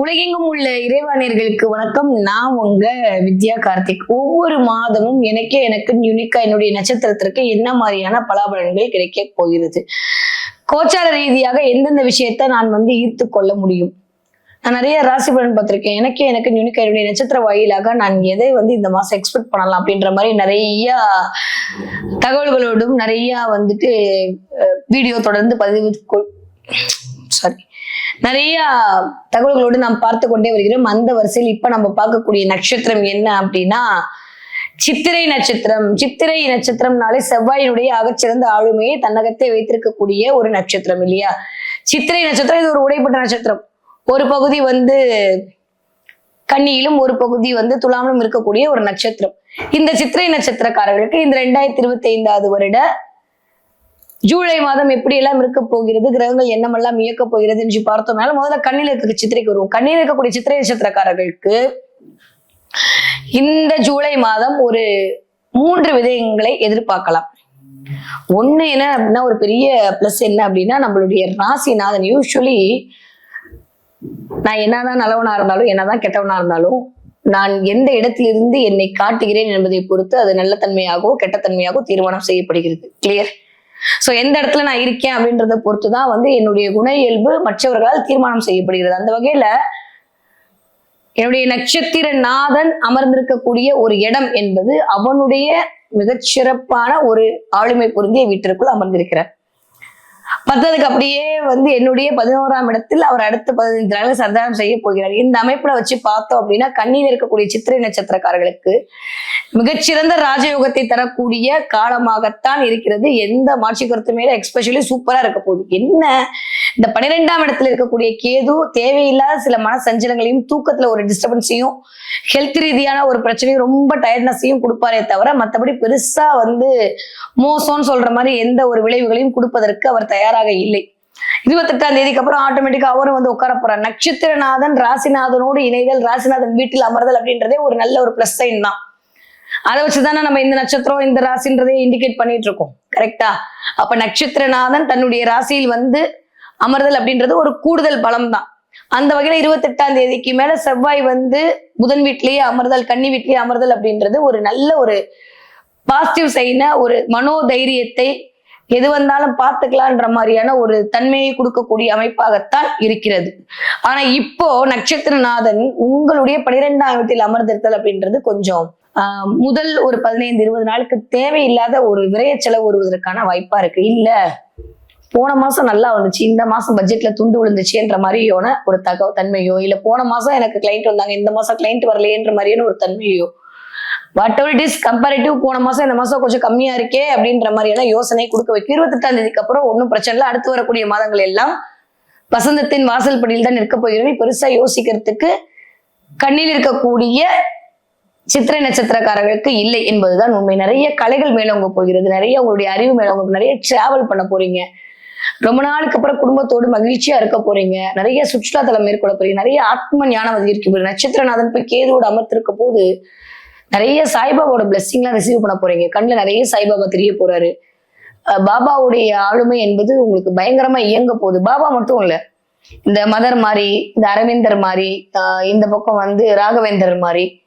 உலகெங்கும் உள்ள இறைவாணியர்களுக்கு வணக்கம். நான் உங்க வித்யா கார்த்திக். ஒவ்வொரு மாதமும் எனக்கே எனக்கு யூனிக்கா என்னுடைய நட்சத்திரத்திற்கு என்ன மாதிரியான பலாபலன்கள் கிடைக்க போகிறது? கோச்சார ரீதியாக எந்தெந்த விஷயத்தை நான் வந்து ஈர்த்து கொள்ள முடியும்? நான் நிறைய ராசி பலன் பார்த்திருக்கேன். எனக்கே எனக்கு யூனிக்கா என்னுடைய நட்சத்திர வாயிலாக நான் எதை வந்து இந்த மாசம் எக்ஸ்பெக்ட் பண்ணலாம் அப்படின்ற மாதிரி நிறைய தகவல்களோடும் நிறைய வந்துட்டு வீடியோ தொடர்ந்து பதிவு சாரி நிறைய தகவல்களோடு நாம் பார்த்து கொண்டே வருகிறோம். அந்த வரிசையில் இப்ப நம்ம பார்க்கக்கூடிய நட்சத்திரம் என்ன அப்படின்னா சித்திரை நட்சத்திரம். சித்திரை நட்சத்திரம்னாலே செவ்வாயினுடைய அகச்சிறந்த ஆளுமையை தன்னகத்தை வைத்திருக்கக்கூடிய ஒரு நட்சத்திரம் இல்லையா? சித்திரை நட்சத்திரம் இது ஒரு உடைப்பட்ட நட்சத்திரம். ஒரு பகுதி வந்து கன்னியிலும் ஒரு பகுதி வந்து துலாமிலும் இருக்கக்கூடிய ஒரு நட்சத்திரம். இந்த சித்திரை நட்சத்திரக்காரர்களுக்கு இந்த ரெண்டாயிரத்தி இருபத்தி ஐந்தாவது வருட ஜூலை மாதம் எப்படி எல்லாம் இருக்க போகிறது கிரகங்கள் என்னமெல்லாம் இயக்க போகிறது என்று பார்த்தோம்னால முதல்ல கண்ணில் இருக்க சித்திரைக்கு வருவோம் கண்ணில் இருக்கக்கூடிய சித்திரை நட்சத்திரக்காரர்களுக்கு இந்த ஜூலை மாதம் ஒரு மூன்று விதயங்களை எதிர்பார்க்கலாம். ஒண்ணு என்ன அப்படின்னா ஒரு பெரிய பிளஸ் என்ன அப்படின்னா நம்மளுடைய ராசிநாதன் யூஸ்வலி நான் என்னதான் நல்லவனா இருந்தாலும் என்னதான் கெட்டவனா இருந்தாலும் நான் எந்த இடத்திலிருந்து என்னை காட்டுகிறேன் என்பதை பொறுத்து அது நல்ல தன்மையாகவோ கெட்டத்தன்மையாகவோ தீர்மானம் செய்யப்படுகிறது. கிளியர் ஸோ எந்த இடத்துல நான் இருக்கேன் அப்படின்றத பொறுத்து தான் வந்து என்னுடைய குண இயல்பு மற்றவர்களால் தீர்மானம் செய்யப்படுகிறது. அந்த வகையில என்னுடைய நட்சத்திர நாதன் அமர்ந்திருக்கக்கூடிய ஒரு இடம் என்பது அவனுடைய மிகச்சிறப்பான ஒரு ஆளுமை பொருந்திய வீட்டிற்குள் அமர்ந்திருக்கிறார். பத்ததுக்கு அப்படியே வந்து என்னுடைய பதினோராம் இடத்தில் அவர் அடுத்த பதினைந்து நாள் சந்தானம் செய்ய போகிறார். இந்த அமைப்புல வச்சு பார்த்தோம் அப்படின்னா கண்ணியில் இருக்கக்கூடிய சித்திரை நட்சத்திரக்காரர்களுக்கு மிகச்சிறந்த ராஜயோகத்தை தரக்கூடிய காலமாகத்தான் இருக்கிறது. எந்த மாட்சி கருத்து மேல எக்ஸ்பெஷலி சூப்பரா இருக்க போகுது. என்ன? இந்த பன்னிரெண்டாம் இடத்துல இருக்கக்கூடிய கேது தேவையில்லாத சில மன சஞ்சலங்களையும் தூக்கத்துல ஒரு டிஸ்டர்பன்ஸையும் ஹெல்த் ரீதியான ஒரு பிரச்சனையும் ரொம்ப டயர்ட்னஸையும் கொடுப்பாரே தவிர மற்றபடி பெருசா வந்து மோசம்னு சொல்ற மாதிரி எந்த ஒரு விளைவுகளையும் கொடுப்பதற்கு அவர் தயார் தயாராக இல்லை. இருபத்தெட்டாம் தேதிக்கு அப்புறம் ஆட்டோமேட்டிக்கா அவரும் வந்து உட்கார போறார். நட்சத்திரநாதன் ராசிநாதனோடு இணைதல் ராசிநாதன் வீட்டில் அமர்தல் அப்படின்றதே ஒரு நல்ல ஒரு பிளஸ் சைன் தான். அதை வச்சுதானே நம்ம இந்த நட்சத்திரம் இந்த ராசின்றதை இண்டிகேட் பண்ணிட்டு இருக்கோம். கரெக்டா அப்ப நட்சத்திரநாதன் தன்னுடைய ராசியில் வந்து அமர்தல் அப்படின்றது ஒரு கூடுதல் பலம் தான். அந்த வகையில இருபத்தெட்டாம் தேதிக்கு மேல செவ்வாய் வந்து புதன் வீட்லயே அமர்தல் கன்னி வீட்லயே அமர்தல் அப்படின்றது ஒரு நல்ல ஒரு பாசிட்டிவ் சைன ஒரு மனோதைரியத்தை எது வந்தாலும் பார்த்துக்கலான்ற மாதிரியான ஒரு தன்மையை கொடுக்கக்கூடிய அமைப்பாகத்தான் இருக்கிறது. ஆனா இப்போ நட்சத்திரநாதன் உங்களுடைய பனிரெண்டாம் வீட்டில் அமர்ந்திருத்தல் அப்படின்றது கொஞ்சம் ஆஹ், முதல் ஒரு பதினைந்து இருபது நாளுக்கு தேவையில்லாத ஒரு விரைய செலவு வருவதற்கான வாய்ப்பா இருக்கு. இல்ல போன மாசம் நல்லா வந்துச்சு இந்த மாசம் பட்ஜெட்ல துண்டு விழுந்துச்சுன்ற மாதிரியான ஒரு தகவ தன்மையோ இல்ல போன மாசம் எனக்கு கிளைண்ட் வந்தாங்க இந்த மாசம் கிளைண்ட் வரலையேன்ற மாதிரியான ஒரு தன்மையோ whatever it is comparative போன மாசம் இந்த மாசம் கொஞ்சம் கம்மியா இருக்கே அப்படின்ற மாதிரியான யோசனை கொடுக்க வைக்கும் இருபத்தெட்டாம் தேதிக்கு அப்புறம் ஒன்றும் பிரச்சனை இல்லை. அடுத்து வரக்கூடிய மாதங்கள் எல்லாம் வசந்தத்தின் வாசல் படியில் தான் நிற்க போகிறோம் பெருசா யோசிக்கிறதுக்கு கண்ணில் இருக்கக்கூடிய சித்திரை நட்சத்திரக்காரர்களுக்கு இல்லை என்பதுதான் உண்மை. நிறைய கலைகள் மேலோங்க போகிறது. நிறைய உங்களுடைய அறிவு மேலோங்க நிறைய டிராவல் பண்ண போறீங்க. ரொம்ப நாளுக்கு அப்புறம் குடும்பத்தோடு மகிழ்ச்சியா இருக்க போறீங்க. நிறைய சுற்றுலா தலம் மேற்கொள்ள போறீங்க. நிறைய ஆத்ம ஞானம் அதிகரிக்க போறீங்க நட்சத்திரநாதன் போய் கேதுவோடு அமர்த்திருக்க போது நிறைய சாய்பாபாவோட பிளெஸ்ஸிங்லாம் ரிசீவ் பண்ண போறீங்க. கண்ணில் நிறைய சாய்பாபா தெரிய போறாரு. பாபாவுடைய ஆளுமை என்பது உங்களுக்கு பயங்கரமா இயங்க போகுது. பாபா மட்டும் இல்ல. இந்த மதர் மாதிரி இந்த அரவிந்தர் மாதிரி ஆஹ் இந்த பக்கம் வந்து ராகவேந்தர் மாதிரி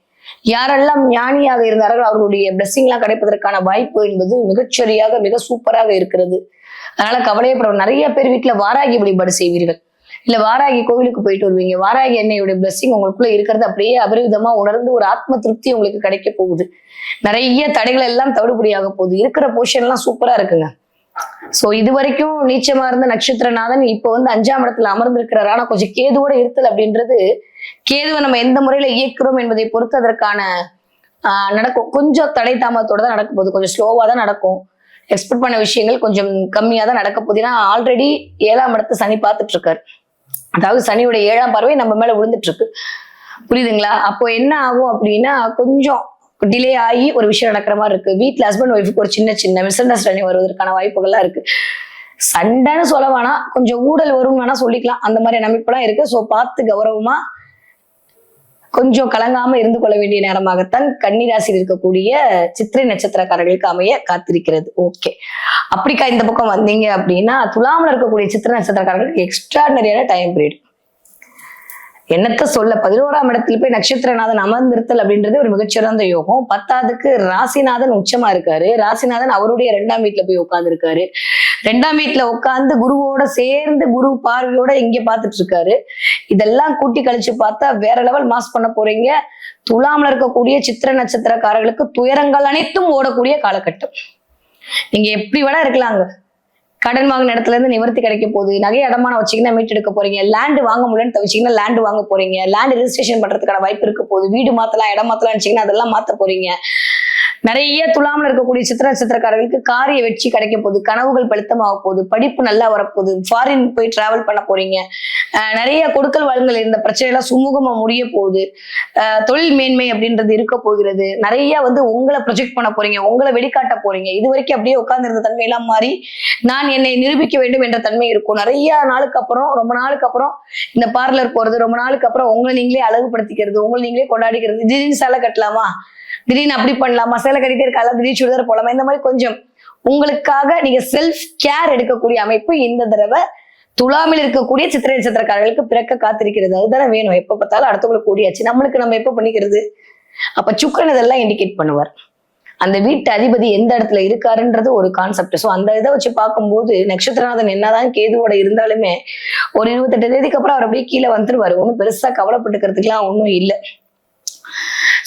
யாரெல்லாம் ஞானியாக இருந்தார்கள் அவர்களுடைய பிளஸ்ஸிங்லாம் கிடைப்பதற்கான வாய்ப்பு என்பது மிகச்சரியாக மிக சூப்பராக இருக்கிறது. அதனால கவலையப்பட நிறைய பேர் வீட்டுல வாராகி வழிபாடு செய்வீர்கள். இல்ல வாராகி கோவிலுக்கு போயிட்டு வருவீங்க. வாராகி எண்ணெயுடைய பிளஸ்ஸிங் உங்களுக்குள்ள இருக்கிறது அப்படியே அபரிவிதமா உணர்ந்து ஒரு ஆத்ம திருப்தி உங்களுக்கு கிடைக்க போகுது. நிறைய தடைகள் எல்லாம் தவிடுபடியாக போகுது. இருக்கிற போர்ஷன் எல்லாம் சூப்பரா இருக்குங்க. சோ இது வரைக்கும் நீச்சமா இருந்த நட்சத்திரநாதன் இப்ப வந்து அஞ்சாம் இடத்துல அமர்ந்திருக்கிறார். ஆனா கொஞ்சம் கேதுவோட இருத்தல் அப்படின்றது கேதுவை நம்ம எந்த முறையில இயக்குறோம் என்பதை பொறுத்து அதற்கான ஆஹ் நடக்கும். கொஞ்சம் தடை தாமதத்தோட தான் நடக்க போகுது. கொஞ்சம் ஸ்லோவா தான் நடக்கும். எக்ஸ்பெக்ட் பண்ண விஷயங்கள் கொஞ்சம் கம்மியா தான் நடக்க போகுது. ஏன்னா ஆல்ரெடி ஏழாம் இடத்தை சனி பார்த்துட்டு இருக்காரு. அதாவது சனியோட ஏழாம் பார்வை நம்ம மேல விழுந்துட்டு இருக்கு புரியுதுங்களா? அப்போ என்ன ஆகும் அப்படின்னா கொஞ்சம் டிலே ஆகி ஒரு விஷயம் நடக்கிற மாதிரி இருக்கு. வீட்டுல ஹஸ்பண்ட் ஒய்ஃபுக்கு ஒரு சின்ன சின்ன மிஸ் அண்டர்ஸ்டாண்டிங் வருவதற்கான வாய்ப்புகள்லாம் இருக்கு. சண்டைன்னு சொல்ல வேணாம். கொஞ்சம் ஊடல் வரும்னு வேணா சொல்லிக்கலாம். அந்த மாதிரி நம்பிப்பெல்லாம் இருக்கு. ஸோ பார்த்து கௌரவமா கொஞ்சம் கலங்காம இருந்து கொள்ள வேண்டிய நேரமாகத்தான் கன்னிராசியில் இருக்கக்கூடிய சித்திரை நட்சத்திரக்காரர்களுக்கு அமைய காத்திருக்கிறது. ஓகே அப்படிக்கா இந்த பக்கம் வந்தீங்க அப்படின்னா துலாமில் இருக்கக்கூடிய சித்திரை நட்சத்திரக்காரர்களுக்கு எக்ஸ்ட்ராடனரியான டைம் பீரியட் என்னத்த சொல்ல? பதினோராம் இடத்துல போய் நட்சத்திரநாதன் அமர்ந்திருத்தல் அப்படின்றது ஒரு மிகச்சிறந்த யோகம். பத்தாவதுக்கு ராசிநாதன் உச்சமா இருக்காரு. ராசிநாதன் அவருடைய ரெண்டாம் வீட்டுல போய் உட்கார்ந்து ரெண்டாம் வீட்டுல உட்கார்ந்து குருவோட சேர்ந்து குரு பார்வையோட இங்க பாத்துட்டு இருக்காரு. இதெல்லாம் கூட்டி கழிச்சு பார்த்தா வேற லெவல் மாஸ் பண்ண போறீங்க. துலாம்ல இருக்கக்கூடிய சித்திர நட்சத்திரக்காரர்களுக்கு துயரங்கள் அனைத்தும் ஓடக்கூடிய காலகட்டம். நீங்க எப்படி வேணா இருக்கலாங்க கடன் வாங்கின இடத்துல இருந்து நிவர்த்தி கிடைக்க போகுது. நகை அடமானம் வச்சிங்கன்னா மீட்டு எடுக்க போறீங்க. லேண்ட் வாங்க முடியலன்னு தவிச்சீங்கன்னா லேண்ட் வாங்க போறீங்க. லேண்ட் ரிஜிஸ்ட்ரேஷன் பண்றதுக்கான வாய்ப்பு இருக்க போகுது. வீடு மாத்தலாம் இடம் மாத்தலாம் நினைச்சீங்கன்னா அதெல்லாம் மாத்த போறீங்க. நிறைய துலாமல் இருக்கக்கூடிய சித்திர சித்திரக்காரர்களுக்கு காரிய வெற்றி கிடைக்க போகுது கனவுகள் பழுத்தமாக போகுது படிப்பு நல்லா வரப்போகுது ஃபாரின் போய் டிராவல் பண்ண போறீங்க. நிறைய கொடுக்கல் வழங்கல் இருந்த பிரச்சனைகள்லாம் சுமூகமா முடிய போகுது. தொழில் மேன்மை அப்படின்றது இருக்க போகிறது. நிறைய வந்து உங்களை ப்ரொஜெக்ட் பண்ண போறீங்க உங்களை வெளிக்காட்ட போறீங்க. இது வரைக்கும் அப்படியே உட்கார்ந்திருந்த தன்மை எல்லாம் மாறி நான் என்னை நிரூபிக்க வேண்டும் என்ற தன்மை இருக்கும். நிறைய நாளுக்கு அப்புறம் ரொம்ப நாளுக்கு அப்புறம் இந்த பார்லர் போறது ரொம்ப நாளுக்கு அப்புறம் உங்களை நீங்களே அழகுபடுத்திக்கிறது உங்களை நீங்களே கொண்டாடிக்கிறது. திடீர்னு சேலை கட்டலாமா? திடீர்னு அப்படி பண்ணலாமா? சேலை கட்டிட்டு இருக்கால திடீர் சுடிதார் போலாமா இந்த மாதிரி கொஞ்சம் உங்களுக்காக நீங்க செல்ஃப் கேர் எடுக்கக்கூடிய அமைப்பு இந்த தடவை துலாமில் இருக்கக்கூடிய சித்திரை நட்சத்திரக்காரர்களுக்கு பிறக்க காத்திருக்கிறது. அதுதானே வேணும். எப்ப பார்த்தாலும் அடுத்தவங்களுக்கு கூடியாச்சு நம்மளுக்கு நம்ம எப்ப பண்ணிக்கிறது? அப்ப சுக்கரன் இதெல்லாம் இண்டிகேட் பண்ணுவார். அந்த வீட்டு அதிபதி எந்த இடத்துல இருக்காருன்றது ஒரு கான்செப்ட் ஸோ அந்த இதை வச்சு பார்க்கும்போது நட்சத்திரநாதன் என்னதான் கேதுவோட இருந்தாலுமே ஒரு இருபத்தெட்டு தேதிக்கு அப்புறம் அவர் அப்படியே கீழே வந்துருவாரு. ஒன்றும் பெருசா கவலைப்பட்டுக்கிறதுக்குலாம் ஒன்றும் இல்லை.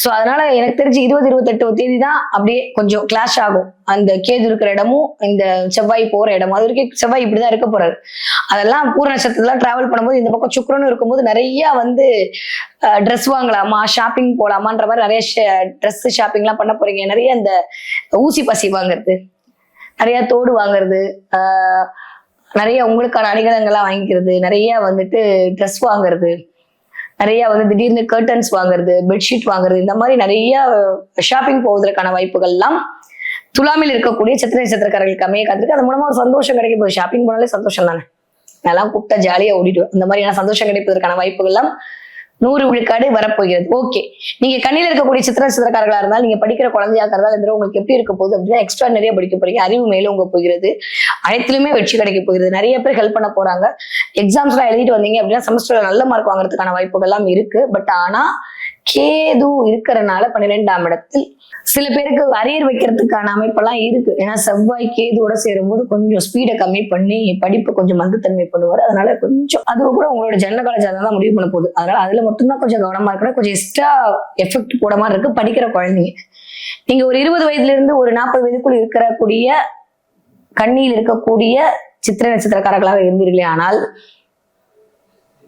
ஸோ அதனால எனக்கு தெரிஞ்சு இருபது இருபத்தெட்டு தேதி தான் அப்படியே கொஞ்சம் கிளாஷ் ஆகும். அந்த கேது இருக்கிற இடமும் இந்த செவ்வாய் போற இடமும். அது வரைக்கும் செவ்வாய் இப்படிதான் இருக்க போறாரு. அதெல்லாம் பூர நட்சத்திரத்துல டிராவல் பண்ணும்போது இந்த பக்கம் சுக்கிரனும் இருக்கும்போது நிறைய வந்து ட்ரெஸ் வாங்கலாமா ஷாப்பிங் போகலாமான்ற மாதிரி நிறைய ட்ரெஸ் ஷாப்பிங்லாம் பண்ண போறீங்க. நிறைய இந்த ஊசி பசி வாங்குறது நிறைய தோடு வாங்குறது நிறைய உங்களுக்கான அணிகலங்கள்லாம் வாங்கிக்கிறது நிறைய வந்துட்டு ட்ரெஸ் வாங்குறது. நிறைய வந்து திடீர்னு கர்டன்ஸ் வாங்குறது பெட்ஷீட் வாங்குறது இந்த மாதிரி நிறைய ஷாப்பிங் போவதற்கான வாய்ப்புகள்லாம் துலாமில் இருக்கக்கூடிய சித்திரை நட்சத்திரக்காரர்களுக்கு அமைய காத்திருக்கு. அது மூலமா ஒரு சந்தோஷம் கிடைக்க போகுது. ஷாப்பிங் போனாலே சந்தோஷம் தானே அதெல்லாம் கூப்பிட்டா ஜாலியா ஓடிடுவேன். அந்த மாதிரியான சந்தோஷம் கிடைப்பதற்கான வாய்ப்புகள்லாம் நூறு விழுக்காடு வரப்போகிறது. ஓகே நீங்க கண்ணில் இருக்கக்கூடிய சித்திர சித்திரக்காரர்களா இருந்தால் நீங்க படிக்கிற குழந்தையாக இருந்தால் இந்த உங்களுக்கு எப்படி இருக்க போகுது அப்படின்னா எக்ஸ்ட்ரா நிறைய படிக்க போறீங்க. அறிவு மேலும் உங்க போகிறது. அனைத்திலுமே வெற்றி கிடைக்க போகிறது. நிறைய பேர் ஹெல்ப் பண்ண போறாங்க. எக்ஸாம்ஸ்லாம் எழுதிட்டு வந்தீங்க அப்படின்னா செமஸ்டர்ல நல்ல மார்க் வாங்குறதுக்கான வாய்ப்புகள் எல்லாம் இருக்கு. பட் ஆனா கேது இருக்கிறனால பன்னிரெண்டாம் இடத்தில் சில பேருக்கு அரியர் வைக்கிறதுக்கான அமைப்பெல்லாம் இருக்கு. ஏன்னா செவ்வாய் கேதுவோட சேரும்போது கொஞ்சம் ஸ்பீடை கம்மி பண்ணி படிப்பு கொஞ்சம் மந்தத்தன்மை பண்ணுவார். அதனால கொஞ்சம் அது கூட உங்களோட ஜன்ன காலேஜ் தான் முடிவு பண்ண போகுது. அதனால அதுல மட்டும்தான் கொஞ்சம் கவனமா இருக்கணும். கொஞ்சம் எக்ஸ்ட்ரா எஃபெக்ட் போட மாதிரி இருக்கு படிக்கிற குழந்தைங்க. நீங்க ஒரு இருபது வயதுல இருந்து ஒரு நாற்பது வயதுக்குள் இருக்கக்கூடிய கண்ணியில் இருக்கக்கூடிய சித்திர நட்சத்திரக்காரர்களாக இருந்தீர்களே ஆனால்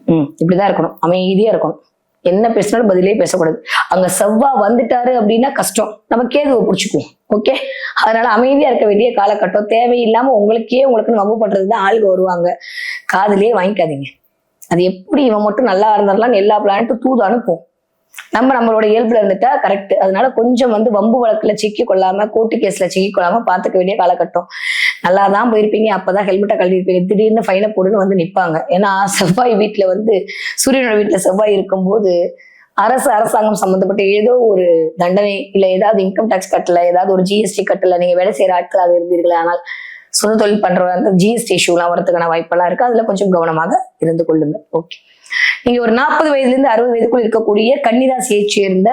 ம் இப்படிதான் இருக்கணும். அமைதியா இருக்கணும். என்ன பேசினாலும் பதிலே பேசக்கூடாது. அங்க செவ்வா வந்துட்டாரு அப்படின்னா கஷ்டம். நம்ம கேதுவை பிடிச்சிக்குவோம். ஓகே அதனால அமைதியா இருக்க வேண்டிய காலகட்டம் தேவையில்லாம உங்களுக்கே உங்களுக்கு வம்பு பண்றதுதான் ஆளுங்க வருவாங்க. காதுலயே வாங்கிக்காதீங்க. அது எப்படி இவன் மட்டும் நல்லா இருந்தாலும் எல்லா பிளானட்டும் தூது அனுப்பும். நம்ம நம்மளோட இயல்புல இருந்துட்டா கரெக்ட் அதனால கொஞ்சம் வந்து வம்பு வழக்குல சிக்கி கொள்ளாம கோர்ட்டு கேஸ்ல சிக்கி கொள்ளாம பாத்துக்க வேண்டிய காலகட்டம். நல்லா தான் போயிருப்பீங்க அப்பதான் ஹெல்மெட்டை கழட்டிருப்பீங்க திடீர்னு ஃபைனை போடுன்னு வந்து நிப்பாங்க. ஏன்னா செவ்வாய் வீட்டில் வந்து சூரியனோட வீட்டில் செவ்வாய் இருக்கும்போது அரசு அரசாங்கம் சம்மந்தப்பட்ட ஏதோ ஒரு தண்டனை இல்லை ஏதாவது இன்கம் டேக்ஸ் கட்டல ஏதாவது ஒரு ஜிஎஸ்டி கட்டல நீங்க வேலை செய்யற ஆட்களாக இருந்தீர்களே ஆனால் சொந்த தொழில் பண்ற அந்த ஜிஎஸ்டி இஷ்யூலாம் வரதுக்கான வாய்ப்பெல்லாம் இருக்கு. அதுல கொஞ்சம் கவனமாக இருந்து கொள்ளுங்க. ஓகே நீங்க ஒரு நாற்பது வயதுல இருந்து அறுபது வயதுக்குள் இருக்கக்கூடிய கன்னிராசியை சேர்ந்த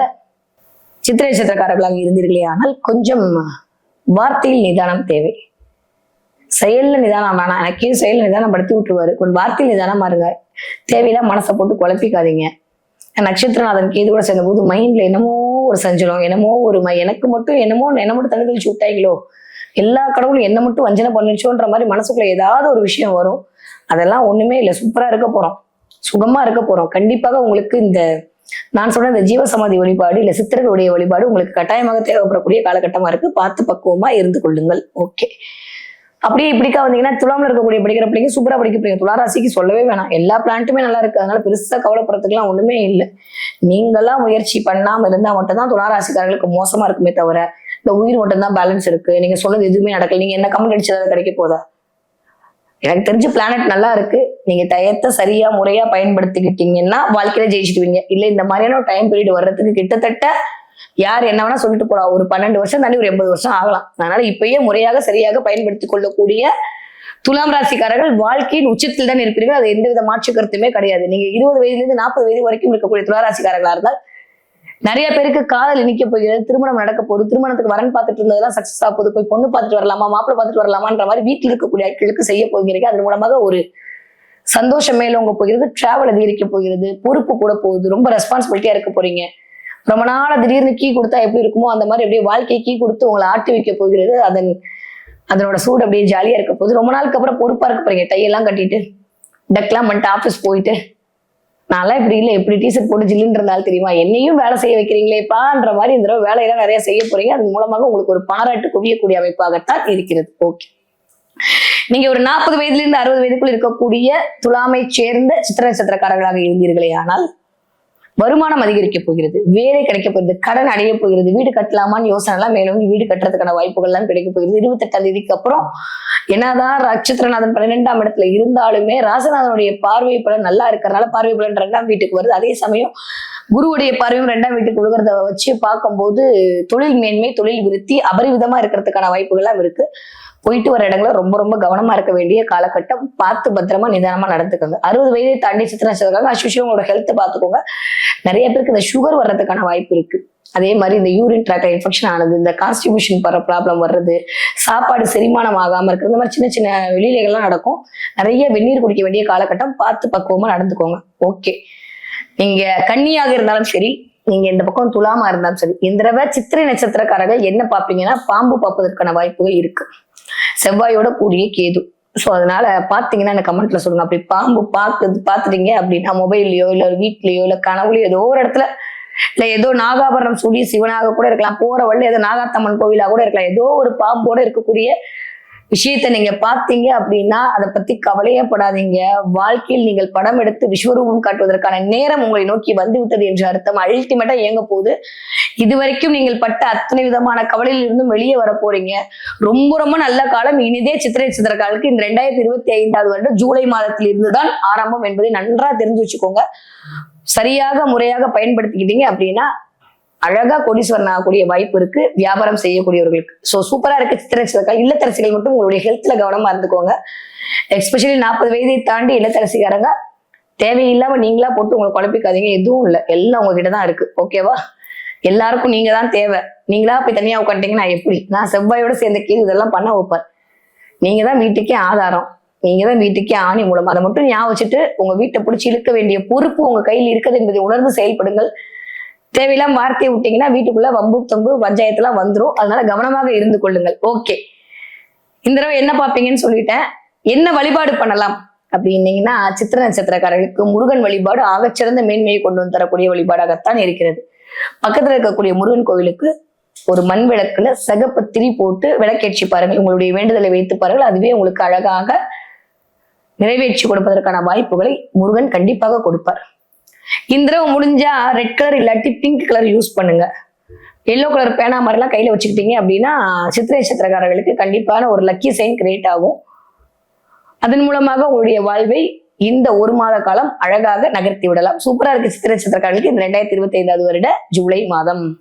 சித்திரை நட்சத்திரக்காரர்களாக இருந்தீர்களே ஆனால் கொஞ்சம் வார்த்தையில் நிதானம் தேவை. செயல்ல நிதானம் வேணாம். எனக்கே செயல் நிதானம் படுத்தி விட்டுருவாரு. கொஞ்சம் வார்த்தையில் நிதானமா இருங்க. தேவையில்லாம் மனசை போட்டு குழப்பிக்காதீங்க. நட்சத்திரநாதன் கேது கூட சேர்ந்த போது மைண்ட்ல என்னமோ ஒரு சஞ்சலம் என்னமோ ஒரு எனக்கு மட்டும் என்னமோ என்ன மட்டும் தண்ணி தெளிச்சு விட்டாங்களோ எல்லா கடவுளும் என்ன மட்டும் வஞ்சனை பண்ணிச்சோன்ற மாதிரி மனசுக்குள்ள ஏதாவது ஒரு விஷயம் வரும். அதெல்லாம் ஒண்ணுமே இல்லை. சூப்பரா இருக்க போறோம். சுகமா இருக்க போறோம். கண்டிப்பாக உங்களுக்கு இந்த நான் சொன்ன இந்த ஜீவசமாதி வழிபாடு இல்ல சித்தர்களுடைய வழிபாடு உங்களுக்கு கட்டாயமாக தேவைப்படக்கூடிய காலகட்டமா இருக்கு. பார்த்து பக்குவமா இருந்து கொள்ளுங்கள். ஓகே அப்படியே இப்படிக்கா வந்தீங்கன்னா துலாமில் இருக்கக்கூடிய படிக்கிற பிள்ளைங்க சூப்பரா படிக்க பிள்ளைங்க துளாராசிக்கு சொல்லவே வேணாம். எல்லா பிளான்ட்டுமே நல்லா இருக்கு. அதனால பெருசாக கவலைப்படுறதுக்குலாம் ஒன்றுமே இல்லை. நீங்களாம் முயற்சி பண்ணாமல் இருந்தால் மட்டும்தான் துளாராசிக்காரர்களுக்கு மோசமாக இருக்குமே தவிர இந்த உயிர் மட்டும்தான் பேலன்ஸ் இருக்கு. நீங்கள் சொன்னது எதுவுமே நடக்கல. நீங்கள் என்ன கமெண்ட் அடிச்சதாவது கிடைக்க போதா? எனக்கு தெரிஞ்ச பிளானட் நல்லா இருக்கு. நீங்க டயத்தை சரியா முறையா பயன்படுத்திக்கிட்டீங்கன்னா வாழ்க்கையில ஜெயிச்சுடுவீங்க. இல்ல இந்த மாதிரியான ஒரு டைம் பீரியட் வர்றதுக்கு கிட்டத்தட்ட யார் என்ன வேணா சொல்லிட்டு போலாம் ஒரு பன்னெண்டு வருஷம் தாண்டி ஒரு எண்பது வருஷம் ஆகலாம். அதனால இப்பயே முறையாக சரியாக பயன்படுத்தி கொள்ளக்கூடிய துலாம் ராசிக்காரர்கள் வாழ்க்கையின் உச்சத்தில் தான் இருப்பீர்கள். அது எந்தவித மாற்று கருத்துமே கிடையாது. நீங்க இருபது வயதுலேருந்து நாற்பது வயது வரைக்கும் இருக்கக்கூடிய துலா ராசிக்காரர்களா இருந்தால் நிறைய பேருக்கு காதல் இனிக்க போகிறது திருமணம் நடக்க போகுது திருமணத்துக்கு வரன் பார்த்துட்டு இருந்ததெல்லாம் சக்சஸ் ஆக போகுது போய் பொண்ணு பார்த்துட்டு வரலாமா மாப்பிள்ளை பார்த்துட்டு வரலாமான்ற மாதிரி வீட்டில் இருக்கக்கூடிய ஆட்களுக்கு செய்ய போகிறீங்க அதன் மூலமாக ஒரு சந்தோஷம் மேலோங்க போகிறது டிராவல் அதிகரிக்க போகிறது பொறுப்பு கூட போகுது. ரொம்ப ரெஸ்பான்சிபிலிட்டியா இருக்க போறீங்க. ரொம்ப நாளா திடீர்னு கீ கொடுத்தா எப்படி இருக்குமோ அந்த மாதிரி அப்படியே வாழ்க்கை கீ கொடுத்து உங்களை ஆட்டி வைக்க போகிறது. அதன் அதனோட சூடு அப்படியே ஜாலியா இருக்க போகுது. ரொம்ப நாளுக்கு அப்புறம் பொறுப்பா இருக்க போறீங்க. டையெல்லாம் கட்டிட்டு டக்லாம் பண்ணிட்டு ஆஃபீஸ் போயிட்டு. நான்லாம் இப்படி இல்லை. எப்படி டிஷர்ட் போட்டு ஜில்லுன்னு இருந்தாலும் தெரியுமா? என்னையும் வேலை செய்ய வைக்கிறீங்களேப்பான்ற மாதிரி இந்த தடவை வேலையெல்லாம் நிறைய செய்ய போறீங்க. அதன் மூலமாக உங்களுக்கு ஒரு பாராட்டு குவியக்கூடிய அமைப்பாகத்தான் இருக்கிறது. ஓகே நீங்க ஒரு நாற்பது வயதுல இருந்து அறுபது வயதுக்குள் இருக்கக்கூடிய துலாமை சேர்ந்த சித்திர நட்சத்திரக்காரர்களாக இருந்தீர்களே ஆனால் வருமானம் அதிகரிக்க போகிறது வேலை கிடைக்க போகிறது கடன் அடைய போகிறது வீடு கட்டலாமான்னு யோசனை எல்லாம் மேலும் வீடு கட்டுறதுக்கான வாய்ப்புகள் எல்லாம் கிடைக்க போகிறது. இருபத்தெட்டாம் தேதிக்கு அப்புறம் என்னதான் நட்சத்திரநாதன் பன்னிரெண்டாம் இடத்துல இருந்தாலுமே ராசநாதனுடைய பார்வை பலன் நல்லா இருக்கிறதுனால பார்வை பலன் ரெண்டாம் வீட்டுக்கு வருது. அதே சமயம் குருவுடைய பார்வையும் ரெண்டாம் வீட்டுக்கு விழுகிறத வச்சு பார்க்கும்போது தொழில் மேன்மை தொழில் விருத்தி அபரிவிதமா இருக்கிறதுக்கான வாய்ப்புகள்லாம் இருக்கு. போயிட்டு வர இடங்கள ரொம்ப ரொம்ப கவனமா இருக்க வேண்டிய காலகட்டம். பார்த்து பத்திரமா நிதானமா நடந்துக்கோங்க. அறுபது வயதை தாண்டி சித்திரம் நட்சத்திரக்காரங்க அஸ்விஷம் உங்களோட ஹெல்த் பார்த்துக்கோங்க. நிறைய பேருக்கு இந்த சுகர் வர்றதுக்கான வாய்ப்பு இருக்கு. அதே மாதிரி இந்த யூரின் ட்ராக்ல இன்ஃபெக்ஷன் ஆனது இந்த கான்ஸ்டிபியூஷன் போகிற ப்ராப்ளம் வர்றது சாப்பாடு செரிமானம் ஆகாம இருக்கிறது இந்த மாதிரி சின்ன சின்ன வெளியிலைகள்லாம் நடக்கும். நிறைய வெந்நீர் குடிக்க வேண்டிய காலகட்டம். பார்த்து பக்குவமா நடந்துக்கோங்க. ஓகே நீங்க கன்னியாக இருந்தாலும் சரி நீங்க இந்த பக்கம் துலாமா இருந்தாலும் சரி இந்த தடவை சித்திரை நட்சத்திரக்காரர்கள் என்ன பார்ப்பீங்கன்னா பாம்பு பார்ப்பதற்கான வாய்ப்புகள் இருக்கு. செவ்வாயோட கூடிய கேது. ஸோ அதனால பார்த்தீங்கன்னா எனக்கு கமெண்ட்ல சொல்லுங்க. அப்படி பாம்பு பார்க்குது பார்த்துட்டீங்க அப்படின்னா மொபைல்லையோ இல்லை வீட்லயோ இல்லை கனவுலையோ ஏதோ ஒரு இடத்துல இல்ல ஏதோ நாகாபரணம் சொல்லி சிவனாக கூட இருக்கலாம். போற வழியில ஏதோ நாகாத்தம்மன் கோவிலாக கூட இருக்கலாம். ஏதோ ஒரு பாம்போட இருக்கக்கூடிய விஷயத்தை நீங்க பார்த்தீங்க அப்படின்னா அதை பத்தி கவலையே படாதீங்க. வாழ்க்கையில் நீங்கள் படம் எடுத்து விஸ்வரூபம் காட்டுவதற்கான நேரம் உங்களை நோக்கி வந்து விட்டது என்று அர்த்தம் அல்டிமேட்டா இயங்க போகுது. இதுவரைக்கும் நீங்கள் பட்ட அத்தனை விதமான கவலையில் இருந்தும் வெளியே வர போறீங்க. ரொம்ப ரொம்ப நல்ல காலம். இனிதே சித்திரை சித்திரக்காலுக்கு இந்த ரெண்டாயிரத்தி இருபத்தி ஐந்தாவது வருடம் ஜூலை மாதத்தில் இருந்துதான் ஆரம்பம் என்பதை நன்றா தெரிஞ்சு வச்சுக்கோங்க. சரியாக முறையாக பயன்படுத்திக்கிட்டீங்க அப்படின்னா அழகா கோடீஸ்வரன் ஆகக்கூடிய வாய்ப்பு இருக்கு. வியாபாரம் செய்யக்கூடியவர்களுக்கு. ஸோ சூப்பரா இருக்கு சித்திரசிகா இல்லத்தரசிகள் மட்டும் உங்களுடைய ஹெல்த்ல கவனமா இருந்துக்கோங்க. எஸ்பெஷலி நாற்பது வயதை தாண்டி இல்லத்தரசிகாரங்க தேவையில்லாம நீங்களா போட்டு உங்களை குழப்பிக்காதீங்க. எதுவும் இல்லை. எல்லாம் உங்ககிட்ட தான் இருக்கு. ஓகேவா எல்லாருக்கும் நீங்க தான் தேவை. நீங்களா போய் தனியா உட்காந்துட்டீங்கன்னா எப்படி? நான் செவ்வாயோட சேர்ந்த கீழ் இதெல்லாம் பண்ண வைப்பேன். நீங்க தான் வீட்டுக்கே ஆதாரம். நீங்க தான் வீட்டுக்கே ஆணி மூலம். அதை மட்டும் ஞாபகம் வச்சுட்டு உங்க வீட்டை பிடிச்சி இழுக்க வேண்டிய பொறுப்பு உங்க கையில் இருக்குது என்பதை உணர்ந்து செயல்படுங்கள். தேவையில்லாம வார்த்தையை விட்டீங்கன்னா வீட்டுக்குள்ள வம்பு தொம்பு பஞ்சாயத்துலாம் வந்துரும். அதனால கவனமாக இருந்து கொள்ளுங்கள். ஓகே. இந்த தடவை என்ன பார்ப்பீங்கன்னு சொல்லிட்டேன். என்ன வழிபாடு பண்ணலாம் அப்படின்னீங்கன்னா சித்திர நட்சத்திரக்காரர்களுக்கு முருகன் வழிபாடு ஆகச்சிறந்த மேன்மையை கொண்டு வந்து தரக்கூடிய வழிபாடாகத்தான் இருக்கிறது. பக்கத்துல இருக்கக்கூடிய முருகன் கோவிலுக்கு ஒரு மண் விளக்குல சகப்பு திரி போட்டு விளக்கேற்றி பாருங்கள். உங்களுடைய வேண்டுதலை வைத்து பாருங்கள். அதுவே உங்களுக்கு அழகாக நிறைவேற்றி கொடுப்பதற்கான வாய்ப்புகளை முருகன் கண்டிப்பாக கொடுப்பார். இந்த தடவை முடிஞ்சா ரெட் கலர் இல்லாட்டி பிங்க் கலர் யூஸ் பண்ணுங்க. எல்லோ கலர் பேனா மாதிரிலாம் கையில வச்சுக்கிட்டீங்க அப்படின்னா சித்திரை நட்சத்திரக்காரர்களுக்கு கண்டிப்பான ஒரு லக்கி சைன் கிரியேட் ஆகும். அதன் மூலமாக உங்களுடைய வாழ்வை இந்த ஒரு மாத காலம் அழகாக நகர்த்தி விடலாம். சூப்பரா இருக்கு சித்திரை நட்சத்திரக்காரர்களுக்கு இந்த ரெண்டாயிரத்தி இருபத்தி ஐந்தாவது வருட ஜூலை மாதம்.